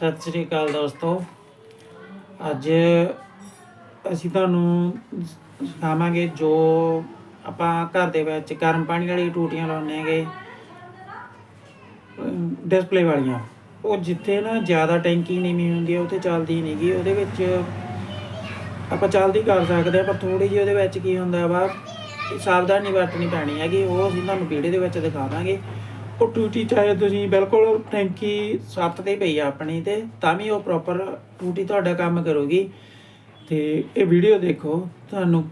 ਸਤਿ ਸ੍ਰੀ ਅਕਾਲ ਦੋਸਤੋ। ਅੱਜ ਅਸੀਂ ਤੁਹਾਨੂੰ ਸਿਖਾਵਾਂਗੇ ਜੋ ਆਪਾਂ ਘਰ ਦੇ ਵਿੱਚ ਗਰਮ ਪਾਣੀ ਵਾਲੀ ਟੂਟੀਆਂ ਲਾਉਂਦੇ ਹੈਗੇ ਡਿਸਪਲੇ ਵਾਲੀਆਂ। ਉਹ ਜਿੱਥੇ ਨਾ ਜ਼ਿਆਦਾ ਟੈਂਕੀ ਨੀਵੀਂ ਹੁੰਦੀ ਹੈ ਉੱਥੇ ਚੱਲਦੀ ਨਹੀਂਗੀ ਉਹਦੇ ਵਿੱਚ ਆਪਾਂ ਚੱਲਦੀ ਕਰ ਸਕਦੇ ਆ ਪਰ ਥੋੜੀ ਜਿਹੀ ਉਹਦੇ ਵਿੱਚ ਕੀ ਹੁੰਦਾ ਵਾ, ਸਾਵਧਾਨੀ ਵਰਤਣੀ ਪੈਣੀ ਹੈਗੀ। ਉਹ ਅਸੀਂ ਤੁਹਾਨੂੰ ਵੀਡੀਓ ਦੇ ਵਿੱਚ ਦਿਖਾਵਾਂਗੇ। ਉਹ ਟੂਟੀ ਚਾਹੇ ਤੁਸੀਂ ਬਿਲਕੁਲ ਟੈਂਕੀ ਸੱਤ ਤੇ ਪਈ ਆ ਆਪਣੀ ਤੇ, ਤਾਂ ਵੀ ਉਹ ਪ੍ਰੋਪਰ ਟੂਟੀ ਤੁਹਾਡਾ ਕੰਮ ਕਰੂਗੀ। ਤੇ ਇਹ ਵੀਡੀਓ ਦੇਖੋ, ਤੁਹਾਨੂੰ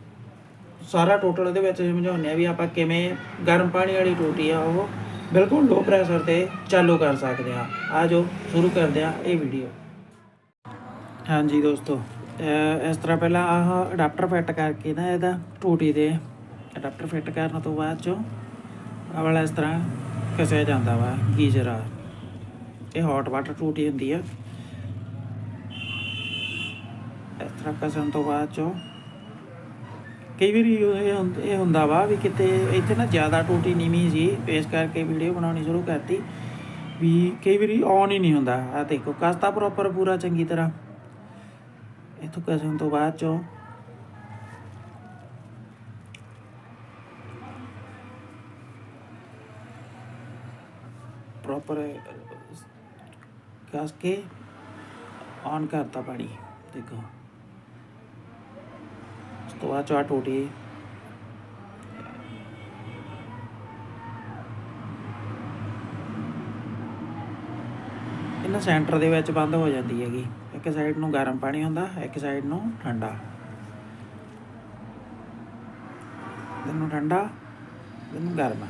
ਸਾਰਾ ਟੋਟਲ ਇਹਦੇ ਵਿੱਚ ਸਮਝਾਉਂਦੇ ਆ ਵੀ ਆਪਾਂ ਕਿਵੇਂ ਗਰਮ ਪਾਣੀ ਵਾਲੀ ਟੂਟੀ ਆ ਉਹ ਬਿਲਕੁਲ ਲੋ ਪ੍ਰੈਸ਼ਰ ਤੇ ਚਾਲੂ ਕਰ ਸਕਦੇ ਆ। ਆ ਜੋ ਸ਼ੁਰੂ ਕਰਦੇ ਆ ਇਹ ਵੀਡੀਓ ਹਾਂਜੀ ਦੋਸਤੋ ਇਸ ਤਰ੍ਹਾਂ ਪਹਿਲਾਂ ਆਹ ਅਡਾਪਟਰ ਫਿੱਟ ਕਰਕੇ ਨਾ ਇਹਦਾ ਟੂਟੀ ਦੇ ਅਡਾਪਟਰ ਫਿੱਟ ਕਰਨ ਤੋਂ ਬਾਅਦ ਚੋਂ ਆਹ ਵਾਲਾ ਇਸ ਤਰ੍ਹਾਂ ਕਸਿਆ ਜਾਂਦਾ ਵਾ ਗੀਜ਼ਰ ਆ ਇਹ ਹੌਟ ਵਾਟਰ ਟੂਟੀ ਹੁੰਦੀ ਆ। ਇਸ ਤਰ੍ਹਾਂ ਕਸਣ ਤੋਂ ਬਾਅਦ ਚੋਂ ਕਈ ਵਾਰੀ ਇਹ ਹੁੰ- ਇਹ ਹੁੰਦਾ ਵਾ ਵੀ ਕਿਤੇ ਇੱਥੇ ਨਾ ਜ਼ਿਆਦਾ ਟੂਟੀ ਨੀਵੀਂ ਸੀ ਇਸ ਕਰਕੇ ਵੀਡੀਓ ਬਣਾਉਣੀ ਸ਼ੁਰੂ ਕਰਤੀ ਵੀ ਕਈ ਵਾਰੀ ਔਨ ਹੀ ਨਹੀਂ ਹੁੰਦਾ। ਆ ਦੇਖੋ, ਕਸਤਾ ਪ੍ਰੋਪਰ ਪੂਰਾ ਚੰਗੀ ਤਰ੍ਹਾਂ। ਇਥੋਂ ਕਸਣ ਤੋਂ ਬਾਅਦ ਚੋਂ ਪ੍ਰੋਪਰ ਕਸ ਕੇ ਔਨ ਕਰਤਾ ਪਾਣੀ, ਦੇਖੋ। ਉਸ ਤੋਂ ਬਾਅਦ ਚਾਹ ਆਹ ਇਹਨਾਂ ਸੈਂਟਰ ਦੇ ਵਿੱਚ ਬੰਦ ਹੋ ਜਾਂਦੀ ਹੈਗੀ। ਇੱਕ ਸਾਈਡ ਨੂੰ ਗਰਮ ਪਾਣੀ ਹੁੰਦਾ, ਇੱਕ ਸਾਈਡ ਨੂੰ ਠੰਡਾ। ਇਹਨੂੰ ਠੰਡਾ, ਇਹਨੂੰ ਗਰਮ।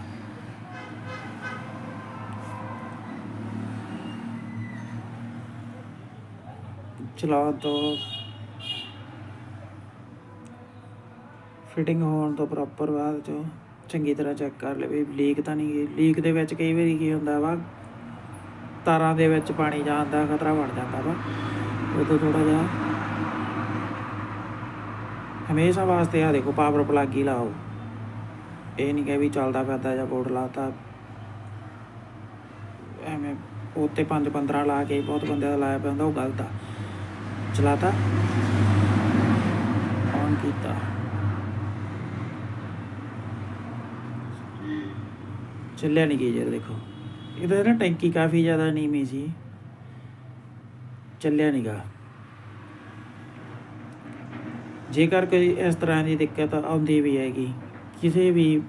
ਚਲਾਉਣ ਤੋਂ ਫਿਟਿੰਗ ਹੋਣ ਤੋਂ ਪ੍ਰੋਪਰ ਬਾਅਦ ਚੋਂ ਚੰਗੀ ਤਰ੍ਹਾਂ ਚੈੱਕ ਕਰ ਲਵੇ ਲੀਕ ਤਾਂ ਨਹੀਂ ਲੀਕ ਦੇ ਵਿੱਚ ਕਈ ਵਾਰੀ ਕੀ ਹੁੰਦਾ ਵਾ, ਤਾਰਾਂ ਦੇ ਵਿੱਚ ਪਾਣੀ ਜਾਣ ਦਾ ਖਤਰਾ ਬਣ ਜਾਂਦਾ ਵਾ। ਉਦੋਂ ਥੋੜਾ ਜਿਹਾ ਹਮੇਸ਼ਾ ਵਾਸਤੇ ਆ ਦੇਖੋ ਪਾਵਰ ਪਲੱਗ ਹੀ ਲਾਓ। ਇਹ ਨਹੀਂ ਕਿ ਵੀ ਚੱਲਦਾ ਫਿਰਦਾ ਜਾਂ ਬੋਰਡ ਲਾਤਾ। ਐਵੇਂ ਉੱਤੇ 5 15 ਲਾ ਕੇ ਬਹੁਤ ਬੰਦਿਆਂ ਦਾ ਲਾਇਆ ਪਿਆ ਹੁੰਦਾ, ਉਹ ਗਲਤ ਆ। ਚਲਾਤਾ ਔਨ ਕੀਤਾ ਚੱਲਿਆ ਨਹੀਂ ਗੀਜ਼ਰ ਦੇਖੋ ਇਹਦਾ ਨਾ ਟੈਂਕੀ ਕਾਫੀ ਜ਼ਿਆਦਾ ਨੀਵੀਂ ਸੀ ਚੱਲਿਆ ਨਹੀਂਗਾ ਜੇਕਰ ਕੋਈ ਇਸ ਤਰ੍ਹਾਂ ਦੀ ਦਿੱਕਤ ਆਉਂਦੀ ਵੀ ਹੈਗੀ ਕਿਸੇ ਵੀ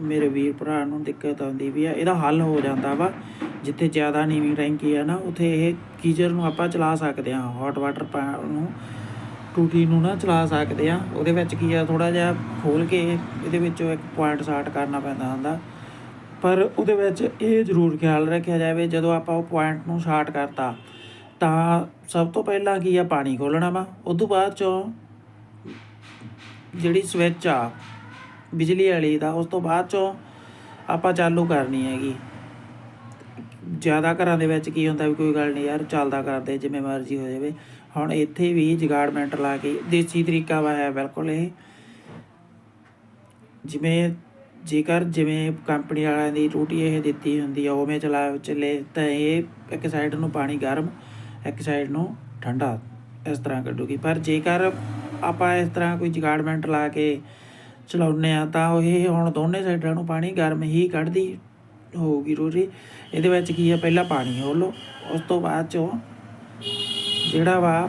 ਮੇਰੇ ਵੀਰ ਭਰਾ ਨੂੰ ਦਿੱਕਤ ਆਉਂਦੀ ਵੀ ਆ, ਇਹਦਾ ਹੱਲ ਹੋ ਜਾਂਦਾ ਵਾ। ਜਿੱਥੇ ਜ਼ਿਆਦਾ ਨੀਵੀਂ ਟੈਂਕੀ ਆ ਨਾ, ਉੱਥੇ ਇਹ ਗੀਜ਼ਰ ਨੂੰ ਆਪਾਂ ਚਲਾ ਸਕਦੇ ਹਾਂ ਹੌਟ ਵਾਟਰ ਨੂੰ, ਟੂਟੀ ਨੂੰ ਨਾ ਚਲਾ ਸਕਦੇ ਆ ਉਹਦੇ ਵਿੱਚ ਕੀ ਆ ਥੋੜਾ ਜਿਹਾ ਖੋਲ ਕੇ ਇਹਦੇ ਵਿੱਚੋਂ ਇੱਕ ਪੁਆਇੰਟ ਸ਼ਾਟ ਕਰਨਾ ਪੈਂਦਾ ਹੁੰਦਾ। ਪਰ ਉਹਦੇ ਵਿੱਚ ਇਹ ਜ਼ਰੂਰ ਖਿਆਲ ਰੱਖਿਆ ਜਾਵੇ, ਜਦੋਂ ਆਪਾਂ ਉਹ ਪੁਆਇੰਟ ਨੂੰ ਸ਼ਾਰਟ ਕਰਤਾ, ਤਾਂ ਸਭ ਤੋਂ ਪਹਿਲਾਂ ਕੀ ਆ, ਪਾਣੀ ਖੋਲਣਾ ਵਾ। ਉਸ ਤੋਂ ਬਾਅਦ ਚੋਂ ਜਿਹੜੀ ਸਵਿਚ ਆ ਬਿਜਲੀ ਵਾਲੀ ਦਾ ਉਸ ਤੋਂ ਬਾਅਦ ਚੋਂ ਆਪਾਂ ਚਾਲੂ ਕਰਨੀ ਹੈਗੀ। ਜ਼ਿਆਦਾ ਘਰਾਂ ਦੇ ਵਿੱਚ ਕੀ ਹੁੰਦਾ ਵੀ ਕੋਈ ਗੱਲ ਨਹੀਂ ਯਾਰ, ਚੱਲਦਾ ਕਰਦੇ, ਜਿਵੇਂ ਮਰਜ਼ੀ ਹੋ ਜਾਵੇ। ਹੁਣ ਇੱਥੇ ਵੀ ਜਗਾੜਮੈਂਟ ਲਾ ਕੇ ਦੇਸੀ ਤਰੀਕਾ ਵਾ ਹੈ ਬਿਲਕੁਲ ਇਹ। ਜਿਵੇਂ ਜੇਕਰ ਜਿਵੇਂ ਕੰਪਨੀ ਵਾਲਿਆਂ ਦੀ ਟੂਟੀ ਇਹ ਦਿੱਤੀ ਹੁੰਦੀ ਆ, ਉਵੇਂ ਚਲਾ ਚੱਲੇ, ਤਾਂ ਇਹ ਇੱਕ ਸਾਈਡ ਨੂੰ ਪਾਣੀ ਗਰਮ, ਇੱਕ ਸਾਈਡ ਨੂੰ ਠੰਡਾ ਇਸ ਤਰ੍ਹਾਂ ਕੱਢੂਗੀ। ਪਰ ਜੇਕਰ ਆਪਾਂ ਇਸ ਤਰ੍ਹਾਂ ਕੋਈ ਜਗਾੜਮੈਂਟ ਲਾ ਕੇ ਚਲਾਉਂਦੇ ਆ ਤਾਂ ਇਹ ਹੁਣ ਦੋਨੇ ਸਾਈਡਾਂ ਨੂੰ ਪਾਣੀ ਗਰਮ ਹੀ ਕੱਢਦੀ ਹੋਊਗੀ ਰੋਰੀ। ਇਹਦੇ ਵਿੱਚ ਕੀ ਆ? ਪਹਿਲਾਂ ਪਾਣੀ ਖੋਲੋ ਉਸ ਤੋਂ ਬਾਅਦ ਚੋਂ ਜਿਹੜਾ ਵਾ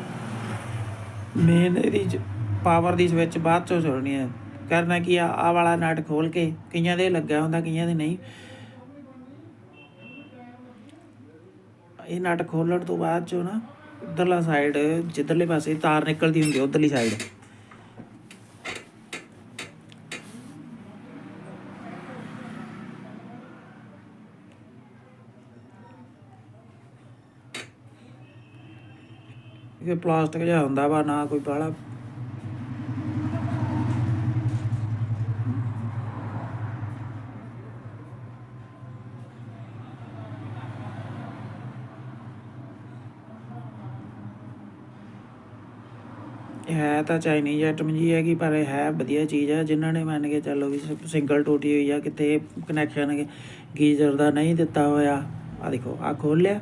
ਮੇਨ ਇਹਦੀ ਪਾਵਰ ਦੀ ਸਵਿਚ ਬਾਅਦ ਚੋਂ ਛੋੜਨੀ ਹੈ ਕਰਨਾ ਕੀ ਆ? ਆ ਵਾਲਾ ਨਟ ਖੋਲ ਕੇ ਕਈਆਂ ਦੇ ਲੱਗਾ ਹੁੰਦਾ ਕਈਆਂ ਦੇ ਨਹੀਂ। ਇਹ ਨਟ ਖੋਲਣ ਤੋਂ ਬਾਅਦ ਚੋਂ ਨਾ ਉਧਰਲਾ ਸਾਈਡ ਜਿੱਧਰਲੇ ਪਾਸੇ ਤਾਰ ਨਿਕਲਦੀ ਹੁੰਦੀ ਉਧਰਲੀ ਸਾਈਡ ਇਹ ਪਲਾਸਟਿਕ ਜਿਹਾ ਹੁੰਦਾ ਵਾ, ਨਾ ਕੋਈ ਬਾਹਲਾ। ਹੈ ਤਾਂ ਚਾਈਨੀਜ਼ ਆਈਟਮ ਜੀ ਹੈਗੀ, ਪਰ ਇਹ ਹੈ ਵਧੀਆ ਚੀਜ਼ ਹੈ ਜਿਨ੍ਹਾਂ ਨੇ ਮੰਨ ਕੇ ਚੱਲੋ ਵੀ ਸਿੰਗਲ ਟੂਟੀ ਹੋਈ ਆ, ਕਿਤੇ ਕਨੈਕਸ਼ਨ ਗੀਜ਼ਰ ਦਾ ਨਹੀਂ ਦਿੱਤਾ ਹੋਇਆ। ਆ ਦੇਖੋ ਆ ਖੋਲ ਲਿਆ।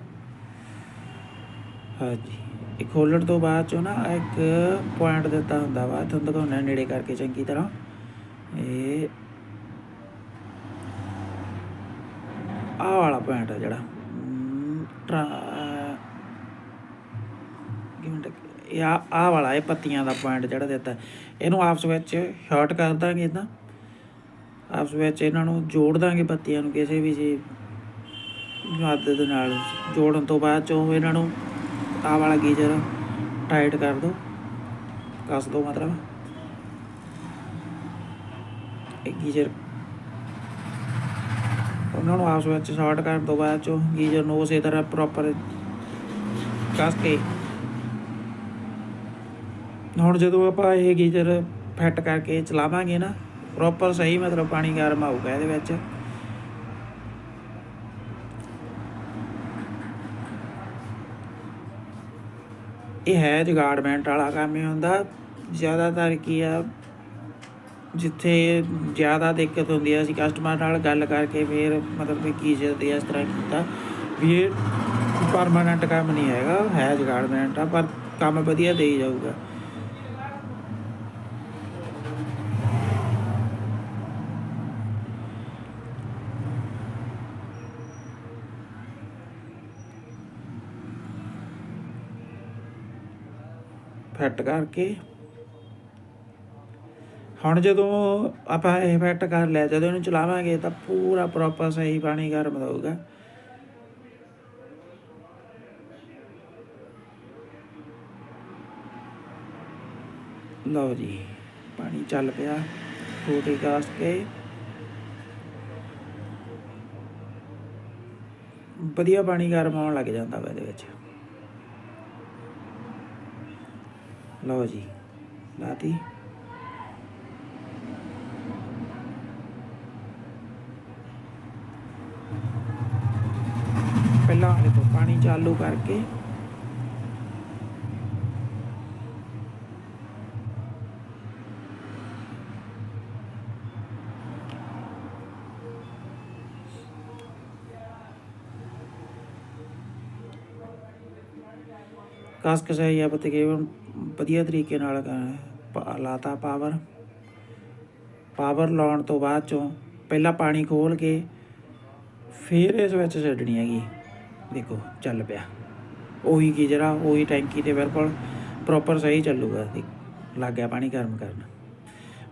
ਹਾਂਜੀ। ਇਹ ਖੋਲਣ ਤੋਂ ਬਾਅਦ ਚੋਂ ਨਾ ਇੱਕ ਪੁਆਇੰਟ ਦਿੱਤਾ ਹੁੰਦਾ ਵਾ ਤੁਹਾਨੂੰ ਦਿਖਾਉਣਾ ਨੇੜੇ ਕਰਕੇ ਚੰਗੀ ਤਰ੍ਹਾਂ। ਇਹ ਆਹ ਵਾਲਾ ਪੁਆਇੰਟ ਆ ਜਿਹੜਾ। ਹਮ, ਇਹ ਆਹ ਵਾਲਾ ਇਹ ਪੱਤੀਆਂ ਦਾ ਪੁਆਇੰਟ ਜਿਹੜਾ ਦਿੱਤਾ। ਇਹਨੂੰ ਆਪਸ ਵਿੱਚ ਸ਼ਾਰਟ ਕਰ ਦਾਂਗੇ ਇਦਾਂ ਆਪਸ ਵਿੱਚ ਇਹਨਾਂ ਨੂੰ ਜੋੜ ਦਾਂਗੇ ਪੱਤੀਆਂ ਨੂੰ ਕਿਸੇ ਵੀ ਜੀ ਮੱਦ ਦੇ ਨਾਲ। ਜੋੜਨ ਤੋਂ ਬਾਅਦ ਚੋਂ ਇਹਨਾਂ ਨੂੰ ਆਹ ਵਾਲਾ ਗੀਜ਼ਰ ਟਾਈਟ ਕਰ ਦੋ। ਕੱਸ ਦੋ ਮਤਲਬ। ਇਹ ਗੀਜ਼ਰ। ਉਹਨਾਂ ਨੂੰ ਆਪਸ ਵਿੱਚ ਸ਼ਾਰਟ ਕਰ ਤੋਂ ਬਾਅਦ ਚੋਂ ਗੀਜ਼ਰ ਨੂੰ ਉਸੇ ਤਰ੍ਹਾਂ ਪ੍ਰੋਪਰ ਕੱਸ ਕੇ। ਹੁਣ ਜਦੋਂ ਆਪਾਂ ਇਹ ਗੀਜ਼ਰ ਫਿੱਟ ਕਰਕੇ ਚਲਾਵਾਂਗੇ ਨਾ ਪ੍ਰੋਪਰ ਸਹੀ ਮਤਲਬ ਪਾਣੀ ਗਰਮ ਆਊਗਾ ਇਹਦੇ ਵਿੱਚ। ਇਹ ਹੈ ਜਗਾੜਮੈਂਟ ਵਾਲਾ ਕੰਮ ਹੀ ਹੁੰਦਾ। ਜ਼ਿਆਦਾਤਰ ਕੀ ਆ, ਜਿੱਥੇ ਜ਼ਿਆਦਾ ਦਿੱਕਤ ਹੁੰਦੀ ਆ, ਅਸੀਂ ਕਸਟਮਰ ਨਾਲ ਗੱਲ ਕਰਕੇ ਫਿਰ ਮਤਲਬ ਕਿ ਕੀ ਜਲਦੀ ਇਸ ਤਰ੍ਹਾਂ ਕੀਤਾ। ਵੀ ਇਹ ਪਰਮਾਨੈਂਟ ਕੰਮ ਨਹੀਂ ਹੈਗਾ, ਹੈ ਜਗਾੜਮੈਂਟ ਆ, ਪਰ ਕੰਮ ਵਧੀਆ ਦੇਈ ਜਾਊਗਾ। ਫਿੱਟ ਕਰਕੇ। ਹੁਣ ਜਦੋਂ ਆਪਾਂ ਇਫੈਕਟ ਕਰ ਲਿਆ, ਜਦੋਂ ਇਹਨੂੰ ਚਲਾਵਾਂਗੇ ਤਾਂ ਪੂਰਾ ਪ੍ਰੋਪਰ ਸਹੀ ਪਾਣੀ ਗਰਮ ਦਊਗਾ ਲਓ ਜੀ, ਪਾਣੀ ਚੱਲ ਪਿਆ ਟੂਟੀ ਕਾਸ ਕੇ। ਵਧੀਆ ਪਾਣੀ ਗਰਮ ਹੋਣ ਲੱਗ ਜਾਂਦਾ ਵਾ ਇਹਦੇ ਵਿੱਚ। ਲਓ ਜੀ ਲਾਤੀ ਪਹਿਲਾਂ ਇਹ ਤੋਂ ਪਾਣੀ ਚਾਲੂ ਕਰਕੇ ਕਸ ਕਸਾਈ ਆ ਤਕਰੀਬਨ ਵਧੀਆ ਤਰੀਕੇ ਨਾਲ ਕ- ਪਾ- ਲਾਤਾ ਪਾਵਰ ਪਾਵਰ ਲਾਉਣ ਤੋਂ ਬਾਅਦ ਚੋਂ ਪਹਿਲਾਂ ਪਾਣੀ ਖੋਲ ਕੇ ਫਿਰ ਇਸ ਵਿੱਚ ਛੱਡਣੀ ਹੈਗੀ। ਦੇਖੋ, ਚੱਲ ਪਿਆ। ਉਹੀ ਕੀ ਉਹੀ ਟੈਂਕੀ ਤੇ ਬਿਲਕੁਲ ਪ੍ਰੋਪਰ ਸਹੀ ਚੱਲੂਗਾ। ਲੱਗ ਗਿਆ ਪਾਣੀ ਗਰਮ ਕਰਨ।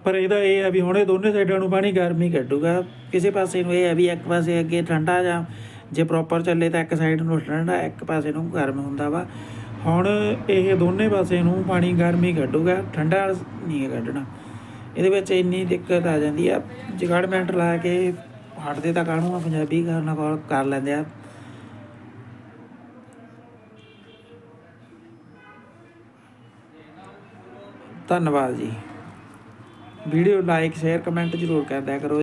ਪਰ ਇਹਦਾ ਇਹ ਹੈ ਵੀ ਹੁਣ ਇਹ ਦੋਨੇ ਸਾਈਡਾਂ ਨੂੰ ਪਾਣੀ ਗਰਮ ਹੀ ਕੱਢੂਗਾ। ਕਿਸੇ ਪਾਸੇ ਨੂੰ ਇਹ ਹੈ ਵੀ ਇੱਕ ਪਾਸੇ ਅੱਗੇ ਠੰਡਾ ਜਾਂ ਜੇ ਪ੍ਰੋਪਰ ਚੱਲੇ ਤਾਂ ਇੱਕ ਸਾਈਡ ਨੂੰ ਠੰਡਾ, ਇੱਕ ਪਾਸੇ ਨੂੰ ਗਰਮ ਹੁੰਦਾ ਵਾ। ਹੁਣ ਇਹ ਦੋਨੇ ਪਾਸੇ ਨੂੰ ਪਾਣੀ ਗਰਮ ਹੀ ਕੱਢੂਗਾ, ਠੰਡਾ ਨਹੀਂ ਕੱਢਣਾ। ਇਹਦੇ ਵਿੱਚ ਇੰਨੀ ਦਿੱਕਤ ਆ ਜਾਂਦੀ ਆ ਜਗਾੜਮੈਂਟ ਲਾ ਕੇ ਹਟਦੇ ਤਾਂ ਕਾਹਨੂੰ ਆ, ਪੰਜਾਬੀ ਕਰਨਾ ਕਰ ਲੈਂਦੇ ਆ। ਧੰਨਵਾਦ ਜੀ। ਵੀਡੀਓ ਲਾਈਕ ਸ਼ੇਅਰ, ਕਮੈਂਟ ਜ਼ਰੂਰ ਕਰਦਿਆ ਕਰੋ।